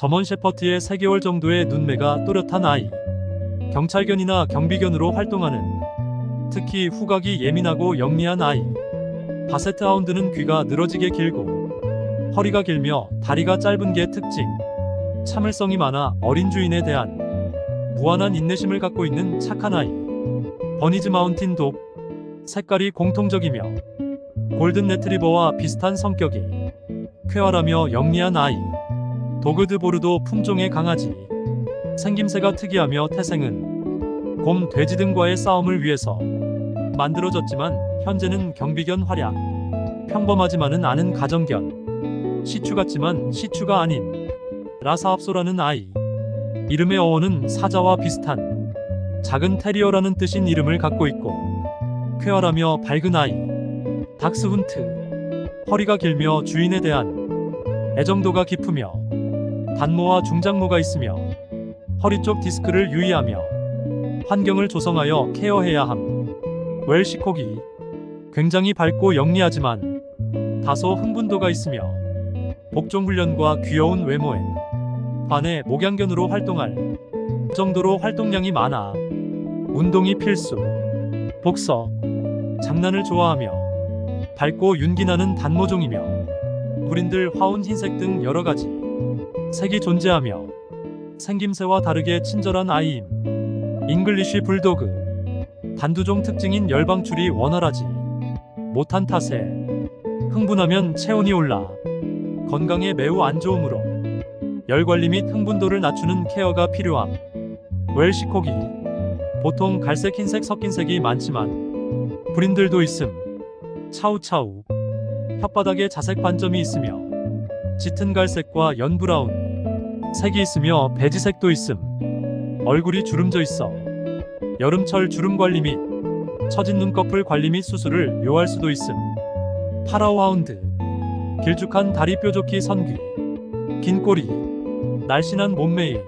점원 셰퍼트의 3개월 정도의 눈매가 또렷한 아이. 경찰견이나 경비견으로 활동하는 특히 후각이 예민하고 영리한 아이. 바세트 하운드는 귀가 늘어지게 길고 허리가 길며 다리가 짧은 게 특징. 참을성이 많아 어린 주인에 대한 무한한 인내심을 갖고 있는 착한 아이. 버니즈 마운틴 독. 색깔이 공통적이며 골든 레트리버와 비슷한 성격이 쾌활하며 영리한 아이. 도그드 보르도 품종의 강아지. 생김새가 특이하며 태생은 곰, 돼지 등과의 싸움을 위해서 만들어졌지만 현재는 경비견 활약. 평범하지만은 않은 가정견. 시추 같지만 시추가 아닌 라사합소라는 아이. 이름의 어원은 사자와 비슷한 작은 테리어라는 뜻인 이름을 갖고 있고 쾌활하며 밝은 아이. 닥스훈트. 허리가 길며 주인에 대한 애정도가 깊으며 단모와 중장모가 있으며 허리 쪽 디스크를 유의하며 환경을 조성하여 케어해야 함. 웰시코기. 굉장히 밝고 영리하지만 다소 흥분도가 있으며 복종 훈련과 귀여운 외모에 반해 목양견으로 활동할 정도로 활동량이 많아 운동이 필수. 복서. 장난을 좋아하며 밝고 윤기나는 단모종이며 불인들 화운 흰색 등 여러 가지 색이 존재하며 생김새와 다르게 친절한 아이임. 잉글리쉬 불도그. 단두종 특징인 열방출이 원활하지 못한 탓에 흥분하면 체온이 올라 건강에 매우 안 좋으므로 열 관리 및 흥분도를 낮추는 케어가 필요함. 웰시코기. 보통 갈색 흰색 섞인 색이 많지만 불인들도 있음. 차우차우. 혓바닥에 자색 반점이 있으며 짙은 갈색과 연브라운 색이 있으며 베지색도 있음. 얼굴이 주름져 있어 여름철 주름 관리 및 처진 눈꺼풀 관리 및 수술을 요할 수도 있음. 파라오 하운드. 길쭉한 다리 뾰족히 선귀. 긴 꼬리. 날씬한 몸매일.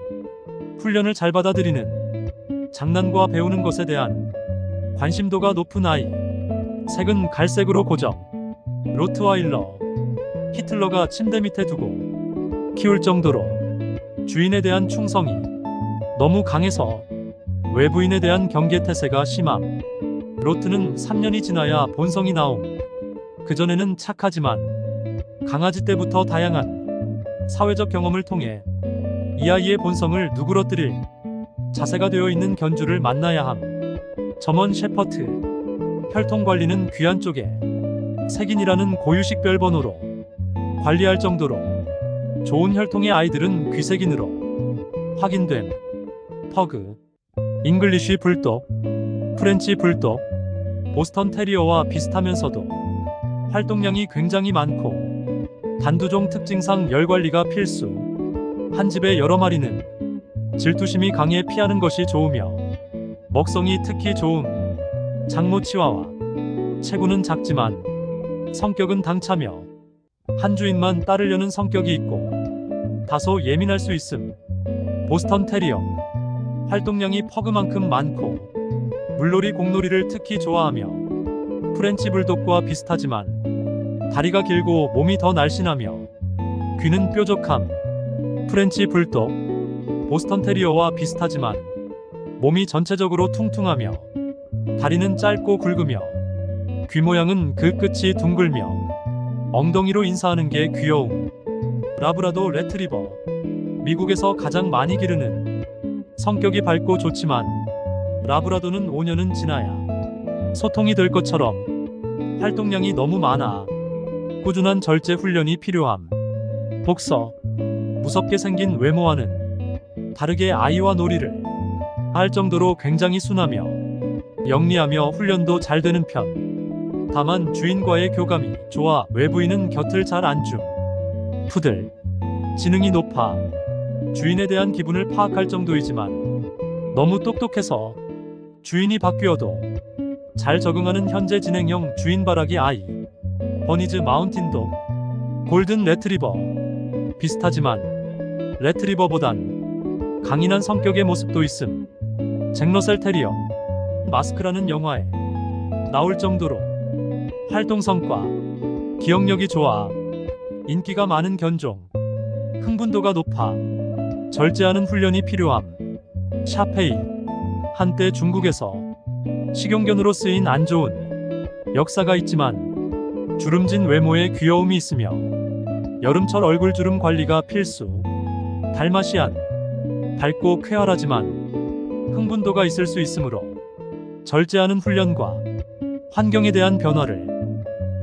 훈련을 잘 받아들이는 장난과 배우는 것에 대한 관심도가 높은 아이. 색은 갈색으로 고정. 로트와일러. 히틀러가 침대 밑에 두고 키울 정도로 주인에 대한 충성이 너무 강해서 외부인에 대한 경계 태세가 심함. 로트는 3년이 지나야 본성이 나옴. 그전에는 착하지만 강아지 때부터 다양한 사회적 경험을 통해 이 아이의 본성을 누그러뜨릴 자세가 되어 있는 견주를 만나야 함. 점원 셰퍼트. 혈통 관리는 귀한 쪽에 색인이라는 고유식 별 번호로 관리할 정도로 좋은 혈통의 아이들은 귀색인으로 확인됨. 퍼그. 잉글리쉬 불독, 프렌치 불독, 보스턴 테리어와 비슷하면서도 활동량이 굉장히 많고 단두종 특징상 열 관리가 필수. 한 집에 여러 마리는 질투심이 강해 피하는 것이 좋으며 먹성이 특히 좋음. 장모 치와와 체구는 작지만 성격은 당차며 한 주인만 따르려는 성격이 있고 다소 예민할 수 있음. 보스턴 테리어. 활동량이 퍼그만큼 많고 물놀이 공놀이를 특히 좋아하며 프렌치 불독과 비슷하지만 다리가 길고 몸이 더 날씬하며 귀는 뾰족함. 프렌치 불독. 보스턴 테리어와 비슷하지만 몸이 전체적으로 퉁퉁하며 다리는 짧고 굵으며 귀 모양은 그 끝이 둥글며 엉덩이로 인사하는 게 귀여움 라브라도 레트리버 미국에서 가장 많이 기르는 성격이 밝고 좋지만 라브라도는 5년은 지나야 소통이 될 것처럼 활동량이 너무 많아 꾸준한 절제 훈련이 필요함. 복서 무섭게 생긴 외모와는 다르게 아이와 놀이를 할 정도로 굉장히 순하며 영리하며 훈련도 잘 되는 편. 다만 주인과의 교감이 좋아 외부인은 곁을 잘 안 줌. 푸들. 지능이 높아. 주인에 대한 기분을 파악할 정도이지만 너무 똑똑해서 주인이 바뀌어도 잘 적응하는 현재 진행형 주인 바라기 아이. 버니즈 마운틴도 골든 레트리버. 비슷하지만 레트리버보단 강인한 성격의 모습도 있음. 잭러셀 테리어. 마스크라는 영화에 나올 정도로 활동 성과 기억력이 좋아 인기가 많은 견종 흥분도가 높아 절제하는 훈련이 필요함. 샤페이. 한때 중국에서 식용견으로 쓰인 안 좋은 역사가 있지만 주름진 외모에 귀여움이 있으며 여름철 얼굴 주름 관리가 필수. 달마시안. 밝고 쾌활하지만 흥분도가 있을 수 있으므로 절제하는 훈련과 환경에 대한 변화를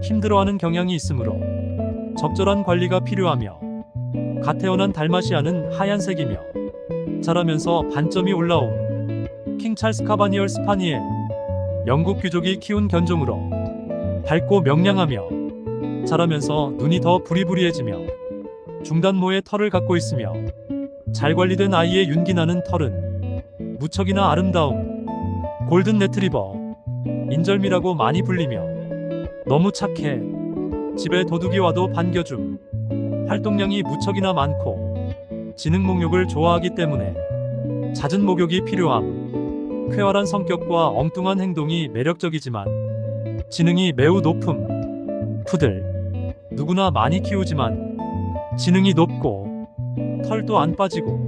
힘들어하는 경향이 있으므로 적절한 관리가 필요하며 갓 태어난 달마시아는 하얀색이며 자라면서 반점이 올라옴 킹 찰스 카바니얼 스파니엘 영국 귀족이 키운 견종으로 밝고 명량하며 자라면서 눈이 더 부리부리해지며 중단모의 털을 갖고 있으며 잘 관리된 아이의 윤기나는 털은 무척이나 아름다움 골든 레트리버 인절미라고 많이 불리며 너무 착해. 집에 도둑이 와도 반겨줌. 활동량이 무척이나 많고 지능 목욕을 좋아하기 때문에 잦은 목욕이 필요함. 쾌활한 성격과 엉뚱한 행동이 매력적이지만 지능이 매우 높음. 푸들 누구나 많이 키우지만 지능이 높고 털도 안 빠지고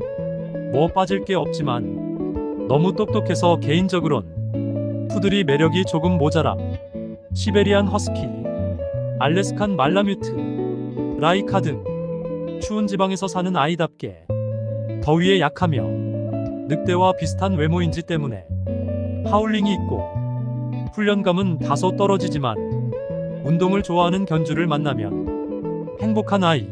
뭐 빠질 게 없지만 너무 똑똑해서 개인적으론 푸들이 매력이 조금 모자람 시베리안 허스키 알래스칸 말라뮤트 라이카 등 추운 지방에서 사는 아이답게 더위에 약하며 늑대와 비슷한 외모인지 때문에 하울링이 있고 훈련감은 다소 떨어지지만 운동을 좋아하는 견주를 만나면 행복한 아이